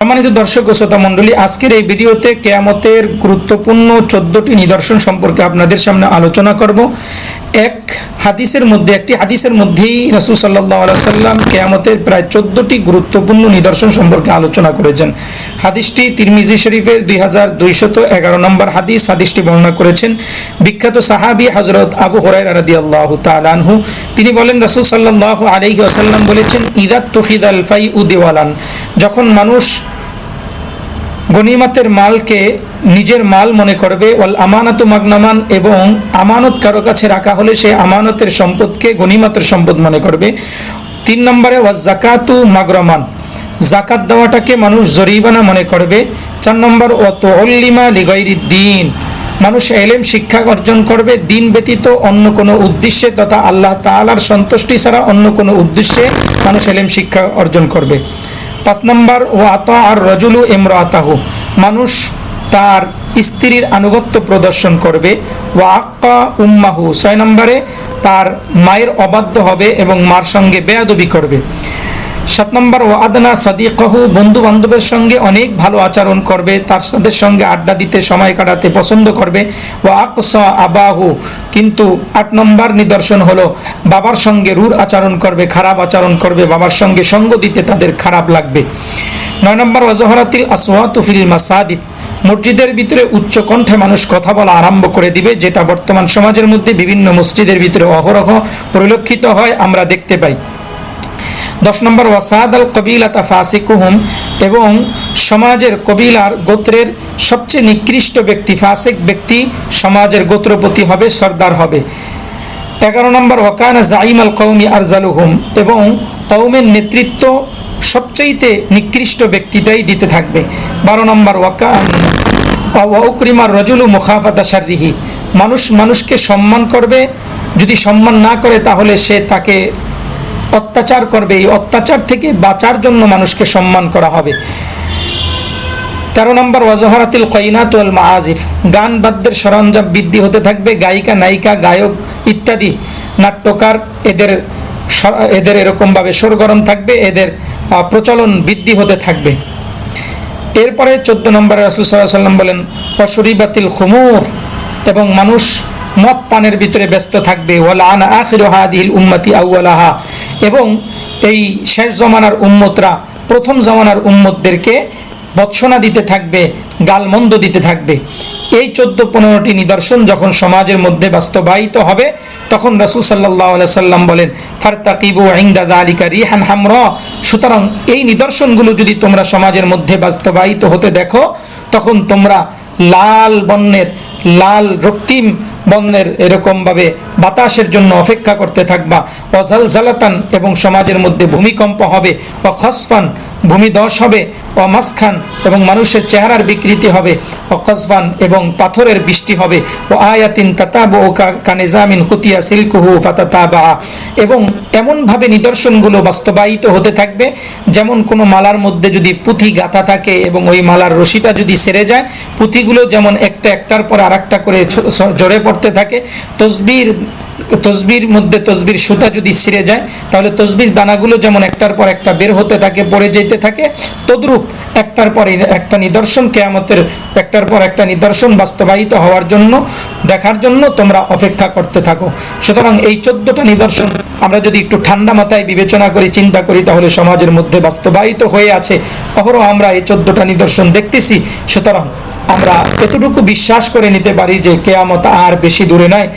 সম্মানিত দর্শক ও শ্রোতা মণ্ডলী, আজকের এই ভিডিওতে কেয়ামতের গুরুত্বপূর্ণ চোদ্দটি নিদর্শন সম্পর্কে আপনাদের সামনে আলোচনা করব। এক, হাদিসের মধ্যে, একটি হাদিসের মধ্যেই রসুল সাল্লাহ সাল্লাম কেয়ামতের প্রায় চোদ্দটি গুরুত্বপূর্ণ নিদর্শন সম্পর্কে আলোচনা করেছেন। হাদিসটি তিরমিজি শরীফের দুই হাজার দুইশত এগারো নম্বর হাদিস। হাদিসটি বর্ণনা করেছেন বিখ্যাত সাহাবি হজরত আবু হরাই রাদি আল্লাহ তালানহু তিনি বলেন, রসুল সাল্লাহ আলহি আসাল্লাম বলেছেন ইদাত তহিদ আল ফাই উদেওয়ালান যখন মানুষ গনিমাতের মালকে নিজের মাল মনে করবে। ওয়াল আমানত মাগনামান এবং আমানত কারও কাছে রাখা হলে সে আমানতের সম্পদকে গনিমাতের সম্পদ মনে করবে। তিন নম্বরে, ওয়াজ জাকাতু মাগরমান। জাকাত দেওয়াটাকে মানুষ জরিবানা মনে করবে। চার নম্বর, ও তোল্লিমা লিগাইরি দিন মানুষ এলেম শিক্ষা অর্জন করবে, দিন ব্যতীত অন্য কোনো উদ্দেশ্যে তথা আল্লাহ তাআলার সন্তুষ্টি ছাড়া অন্য কোনো উদ্দেশ্যে মানুষ এলেম শিক্ষা অর্জন করবে। পাঁচ নম্বর ও আতা আর রজুলু এমরাতাহু মানুষ তার স্ত্রীর আনুগত্য প্রদর্শন করবে। ও আক্কা উম্মাহু ছয় নম্বরে, তার মায়ের অবাধ্য হবে এবং মার সঙ্গে বেয়াদবি করবে। সাত নম্বর ও আদনা সাদিকহু বন্ধু বান্ধবের সঙ্গে অনেক ভালো আচরণ করবে, তার তাদের সঙ্গে আড্ডা দিতে সময় কাটাতে পছন্দ করবে। ও আকসা আবাহু। কিন্তু আট নম্বর নিদর্শন হলো, বাবার সঙ্গে রূঢ় আচরণ করবে, খারাপ আচরণ করবে, বাবার সঙ্গে সঙ্গ দিতে তাদের খারাপ লাগবে। নয় নম্বর ওয়াজহরাতিল আসওয়াতু ফিল মাসাদিদ মসজিদের ভিতরে উচ্চ কণ্ঠে মানুষ কথা বলা আরম্ভ করে দিবে, যেটা বর্তমান সমাজের মধ্যে বিভিন্ন মসজিদের ভিতরে অহরহ পরিলক্ষিত হয়, আমরা দেখতে পাই। দশ নম্বর ওয়াসাদ আল কবিলাতা ফাসিকুহুম, এবং সমাজের কবিলার গোত্রের সবচেয়ে নিকৃষ্ট ব্যক্তি, ফাসিক ব্যক্তি সমাজের গোত্রপতি হবে, সর্দার হবে। এগারো নম্বর ওয়াকানা জাইম আল কৌমি আরজালুহুম, এবং কৌমের নেতৃত্ব সবচেয়েতে নিকৃষ্ট ব্যক্তিটাই দিতে থাকবে। বারো নম্বর ওয়াকান ওয়াউকরিমার রজুলু শারিহি মানুষ মানুষকে সম্মান করবে, যদি সম্মান না করে তাহলে সে তাকে অত্যাচার করবে, এই অত্যাচার থেকে বাঁচার জন্য মানুষকে সম্মান করা হবে। তেরো নম্বর, ওয়াজহারাতিল কয়নাত ওয়াল মাআজিফ। গান বাদ্যের সরঞ্জাম বৃদ্ধি হতে থাকবে, গায়িকা, নায়িকা, গায়ক ইত্যাদি। নাট্যকার এদের এদের এরকমভাবে সরগরম থাকবে, এদের প্রচলন বৃদ্ধি হতে থাকবে। এরপরে চোদ্দ নম্বরে রাসুল সাল্লাহ সাল্লাম বলেন, অশরিবাতিল খুমুর এবং মানুষ মদ পানের ভিতরে ব্যস্ত থাকবে। ওয়ালা আনা আখির হাদিল উম্মতি আউ্লাহা এবং এই শেষ জমানার উম্মতরা প্রথম জমানার উম্মতদেরকে বৎসনা দিতে থাকবে, গালমন্দ দিতে থাকবে। এই চোদ্দ পনেরোটি নিদর্শন যখন সমাজের মধ্যে বাস্তবায়িত হবে, তখন রসুল সাল্লাহ সাল্লাম বলেন, ফারতাকিবু ইংদা আলিকা রিহান হামর। সুতরাং এই নিদর্শনগুলো যদি তোমরা সমাজের মধ্যে বাস্তবায়িত হতে দেখো, তখন তোমরা লাল বর্ণের, লাল রক্তিম বর্ণের এরকমভাবে বাতাসের জন্য অপেক্ষা করতে থাকবা। অজাল জালাতান এবং সমাজের মধ্যে ভূমিকম্প হবে ও খসফান ভূমিদশ হবে ও মাসখান এবং মানুষের চেহারার বিকৃতি হবে ও এবং পাথরের বৃষ্টি হবে। ও আয়াতিন তাতাব ও কানেজামিন হুতিয়া সিলকুহু ফাতাতাবা। এবং এমনভাবে নিদর্শনগুলো বাস্তবায়িত হতে থাকবে, যেমন কোনো মালার মধ্যে যদি পুঁথি গাঁথা থাকে এবং ওই মালার রশিটা যদি সেরে যায়, পুঁথিগুলো যেমন একটা একটার পর আর করে জড়ে পড়তে থাকে, তসবির তসবির মধ্যে তসবির সুতা যদি ছিঁড়ে যায়, তাহলে তসবির দানাগুলো যেমন একটার পর একটা বের হতে থাকে, পড়ে যেতে থাকে, তদ্রূপ একটার পর একটা নিদর্শন, কেয়ামতের একটার পর একটা নিদর্শন বাস্তবায়িত হওয়ার জন্য, দেখার জন্য তোমরা অপেক্ষা করতে থাকো। সুতরাং এই চোদ্দটা নিদর্শন আমরা যদি একটু ঠান্ডা মাথায় বিবেচনা করি চিন্তা করি, তাহলে সমাজের মধ্যে বাস্তবায়িত হয়ে আছে। অহরহ আমরা এই চোদ্দটা নিদর্শন দেখতেছি। সুতরাং আমরা এতটুকু বিশ্বাস করে নিতে পারি যে কেয়ামত আর বেশি দূরে নয়।